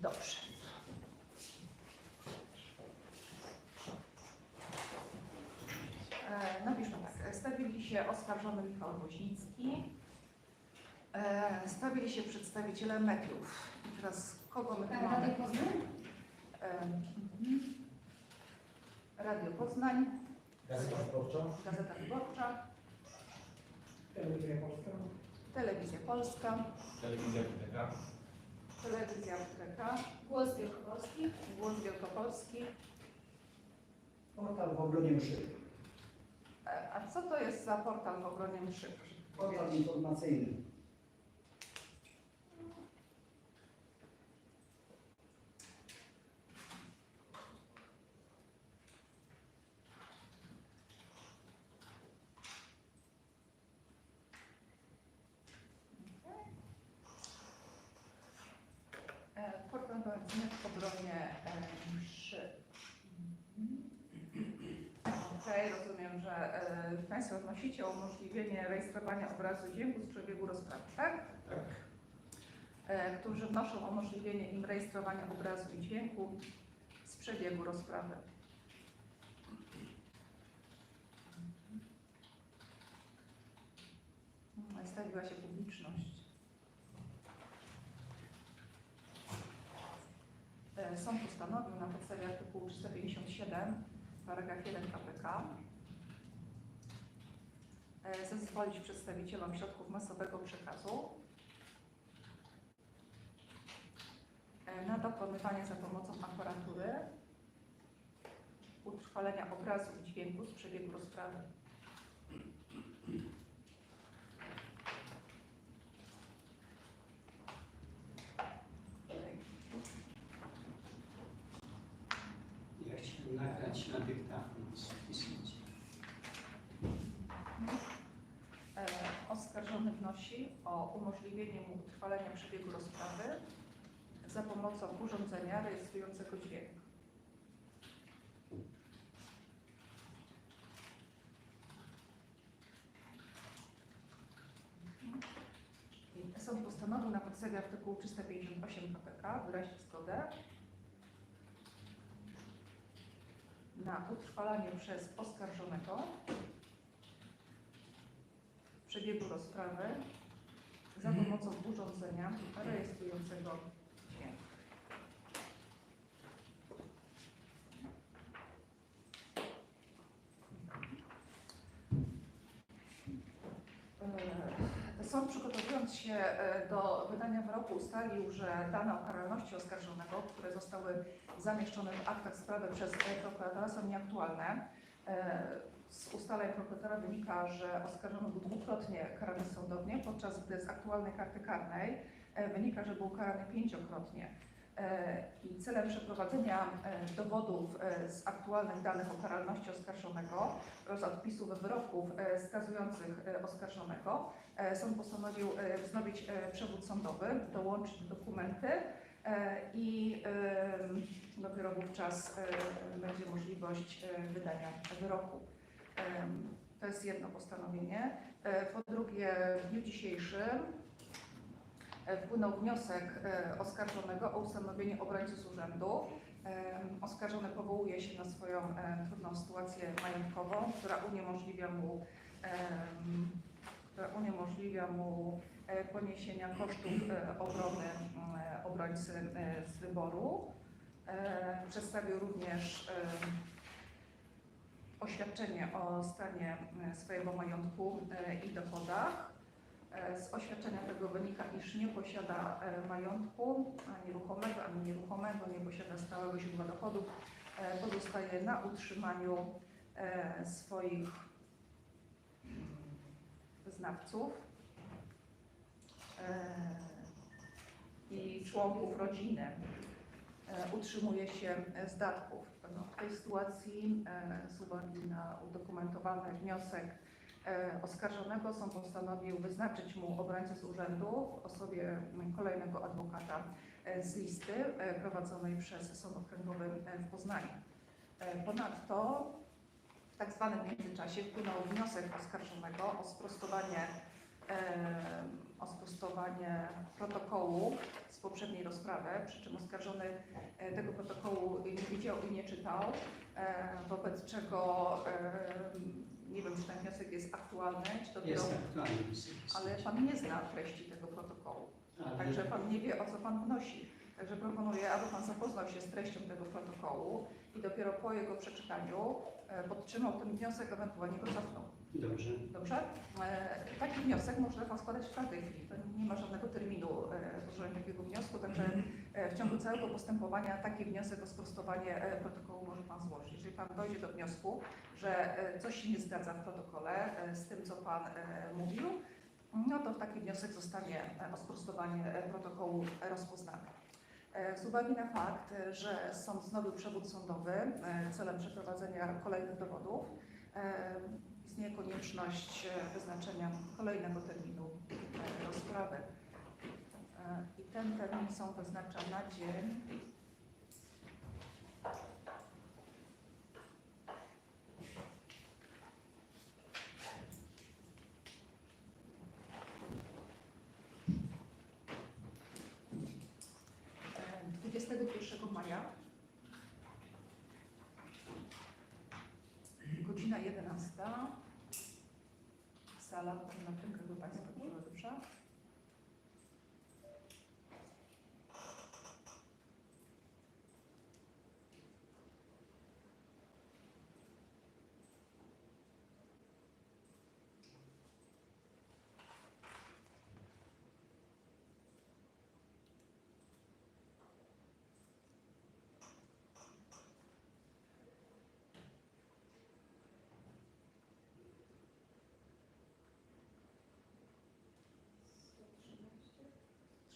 Dobrze. E, Napiszmy tak. Stawili się oskarżony Michał Woźnicki. E, Stawili się przedstawiciele mediów. I teraz kogo my tu Tak, mamy? Radio Poznań? E, mhm. Radio Poznań, Gazeta Wyborcza. Gazeta Wyborcza, Telewizja Polska. Telewizja Polska, Telewizja WTK. Telewizja WTK, Głos Wielkopolski? Głos Wielkopolski. Portal w obronie mszy. E, A co to jest za portal w obronie mszy? Portal informacyjny. E, Informacyjny w obronie e, mszy. Mhm. Okej, rozumiem, że e, Państwo wnosicie o umożliwienie rejestrowania obrazu dźwięku z przebiegu rozprawy, tak? Tak. E, Którzy wnoszą o umożliwienie im rejestrowania obrazu i dźwięku z przebiegu rozprawy. Mhm. Stawiła się publiczność. E, Sąd postanowił na podstawie artykułu 357 paragraf 1 KPK zezwolić przedstawicielom środków masowego przekazu e, na dokonywanie za pomocą aparatury utrwalenia obrazu i dźwięku z przebiegu rozprawy. Ja nagrać na. E, Oskarżony wnosi o umożliwienie mu utrwalenia przebiegu rozprawy za pomocą urządzenia rejestrującego dźwięk. Sąd postanowił na podstawie artykułu 358 KPK wyrazić zgodę na utrwalanie przez oskarżonego przebiegu rozprawy za pomocą urządzenia rejestrującego dźwięk. E, Sąd przygotowując się e, do wydania wyroku ustalił, że dane o karalności oskarżonego, które zostały zamieszczone w aktach sprawy przez prokuratora są nieaktualne. E, Z ustaleń prokuratora wynika, że oskarżony był dwukrotnie karany sądownie, podczas gdy z aktualnej karty karnej e, wynika, że był karany pięciokrotnie. E, I celem przeprowadzenia dowodów z aktualnych danych o karalności oskarżonego oraz odpisów wyroków skazujących oskarżonego, sąd postanowił wznowić przewód sądowy, dołączyć dokumenty i e, dopiero wówczas e, będzie możliwość e, wydania wyroku. To jest jedno postanowienie. Po drugie, w dniu dzisiejszym wpłynął wniosek oskarżonego o ustanowienie obrońcy z urzędu. Oskarżony powołuje się na swoją trudną sytuację majątkową, która uniemożliwia mu, która uniemożliwia mu e, poniesienia kosztów e, obrony e, obrońcy z wyboru. Przedstawił również oświadczenie o stanie swojego majątku i dochodach. Z oświadczenia tego wynika, iż nie posiada majątku ani ruchomego, ani nieruchomego, nie posiada stałego źródła dochodów. Pozostaje na utrzymaniu swoich wyznawców e, i członków rodziny e, utrzymuje się z datków. No, w tej sytuacji e, z uwagi na udokumentowany wniosek oskarżonego sąd postanowił wyznaczyć mu obrońcę z urzędu w osobie kolejnego adwokata z listy prowadzonej przez Sąd Okręgowy w Poznaniu. Ponadto tak zwanym międzyczasie wpłynął wniosek oskarżonego o sprostowanie o sprostowanie protokołu z poprzedniej rozprawy, przy czym oskarżony e, tego protokołu nie widział i nie czytał, e, wobec czego nie wiem, czy ten wniosek jest aktualny, czy dopiero, Jest aktualny ale. Pan nie zna treści tego protokołu. Także Pan nie wie, o co Pan wnosi. Także proponuję, aby Pan zapoznał się z treścią tego protokołu i dopiero po jego przeczytaniu e, podtrzymał ten wniosek, ewentualnie go cofnął. Dobrze. Dobrze? E, Taki wniosek można Pan składać w każdej chwili. To nie ma żadnego terminu e, złożenia takiego wniosku, także w ciągu całego postępowania taki wniosek o sprostowanie protokołu może Pan złożyć. Jeżeli Pan dojdzie do wniosku, że coś się nie zgadza w protokole z tym, co Pan mówił, no to taki wniosek zostanie o sprostowanie protokołu rozpoznany. E, Z uwagi na fakt, e, że sąd znowił przewód sądowy e, celem przeprowadzenia kolejnych dowodów, istnieje konieczność wyznaczenia kolejnego terminu rozprawy. I ten termin sąd wyznacza na dzień e, 21 maja godzina 11 sala na tym, Państwo były dobrze.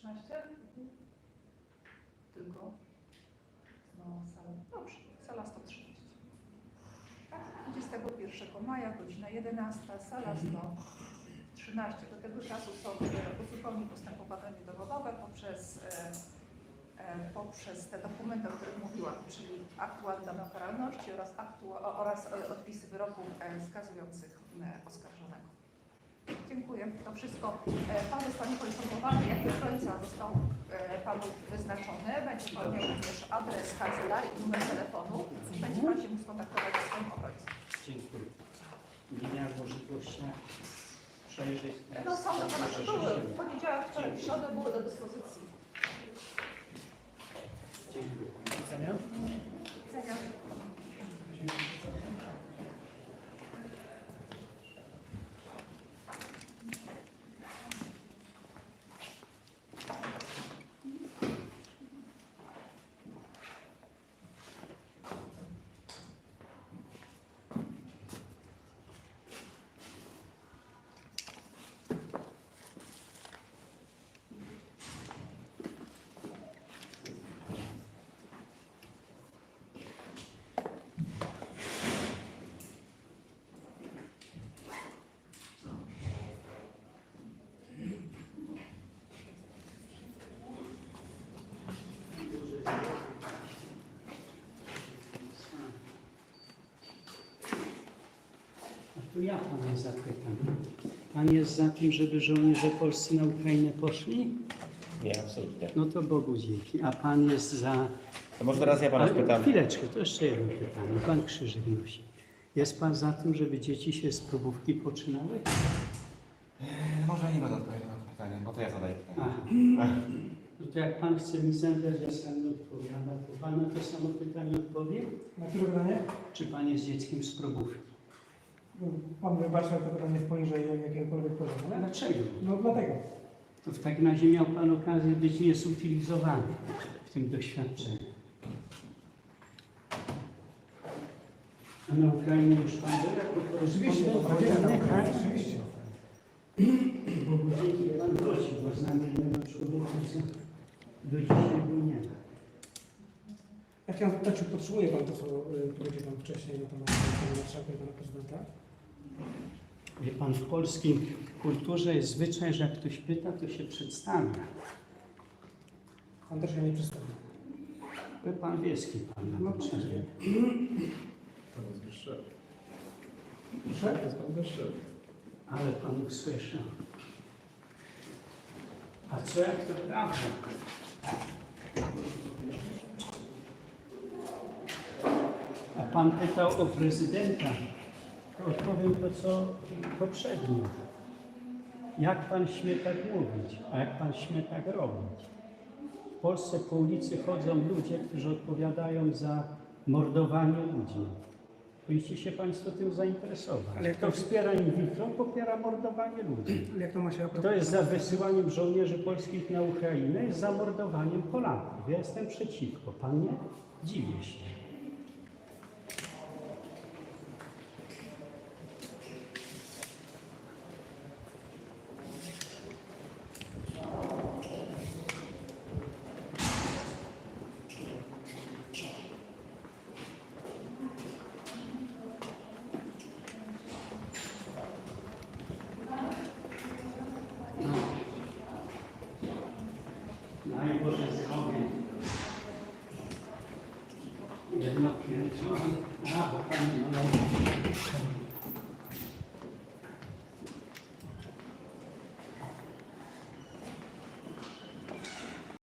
Trzynaście? Tylko? No, sala. Dobrze, sala 113. Tak, 21 maja, godzina 11, sala 113. Do tego czasu sąd e, uzupełni postępowanie dowodowe poprzez, e, e, poprzez te dokumenty, o których mówiłam, czyli aktualne karalności oraz, aktu, oraz e, odpisy wyroków e, skazujących e, oskarżonego. Dziękuję. To wszystko. E, Pan zostanie poinformowany, jaki końca został e, Panu wyznaczony. Będzie Pan miał również adres kancelarii i numer telefonu. Będzie Pan się mógł skontaktować ze swoim obrońcą. Dziękuję. Nie miałem możliwości przejrzeć. No są do Pana były. W poniedziałek, wczoraj, w środę były do dyspozycji. Tu ja Pana zapytam. Pan jest za tym, żeby żołnierze polscy na Ukrainę poszli? Nie, absolutnie. No to Bogu dzięki. A Pan jest za... To może teraz ja pana Ale spytam. Chwileczkę, to jeszcze jedno pytanie. Pan krzyżyk nosi. Jest Pan za tym, żeby dzieci się z próbówki poczynały? Może nie będę odpowiadał na pytanie, bo to ja zadaję pytanie. Aha. No to jak Pan chce mi zadać, ja sam odpowiadam, to Pan na to samo pytanie odpowie? Na które pytanie? Czy Pan jest dzieckiem z próbówki? Pan wybaczy, ale to pytanie jest poniżej jakiegokolwiek poziomu. nie? Dlaczego? No dlatego. To w takim razie miał Pan okazję być niezutylizowany w tym doświadczeniu. A na Ukrainie już Pan Oczywiście? Oczywiście. Bogu dzięki Pan wrócił, bo znamy jednego człowieka, co do dzisiaj go nie ma. Ja chciałem zapytać, czy podtrzymuje Pan to, co y, powiedział Pan wcześniej na temat Pana Marszałka i Pana Prezydenta? Wie Pan, w polskim kulturze jest zwyczaj, że jak ktoś pyta, to się przedstawia. Pan też się nie przedstawił. Wie Pan wie, z kim Pan No na to proszę. czyni. Proszę? Ale Pan usłyszał. A co jak to prawda? A pan pytał o prezydenta. Odpowiem to, co poprzednio. Jak pan śmie tak mówić, a jak pan śmie tak robić? W Polsce po ulicy chodzą ludzie, którzy odpowiadają za mordowanie ludzi. Powinniście się Państwo tym zainteresować. Ale Kto to- wspiera in vitro, popiera mordowanie ludzi. Jak to ma się Kto jest za wysyłaniem żołnierzy polskich na Ukrainę, jest za mordowaniem Polaków. Ja jestem przeciwko. Pan nie? Dziwię się. Aí, professor,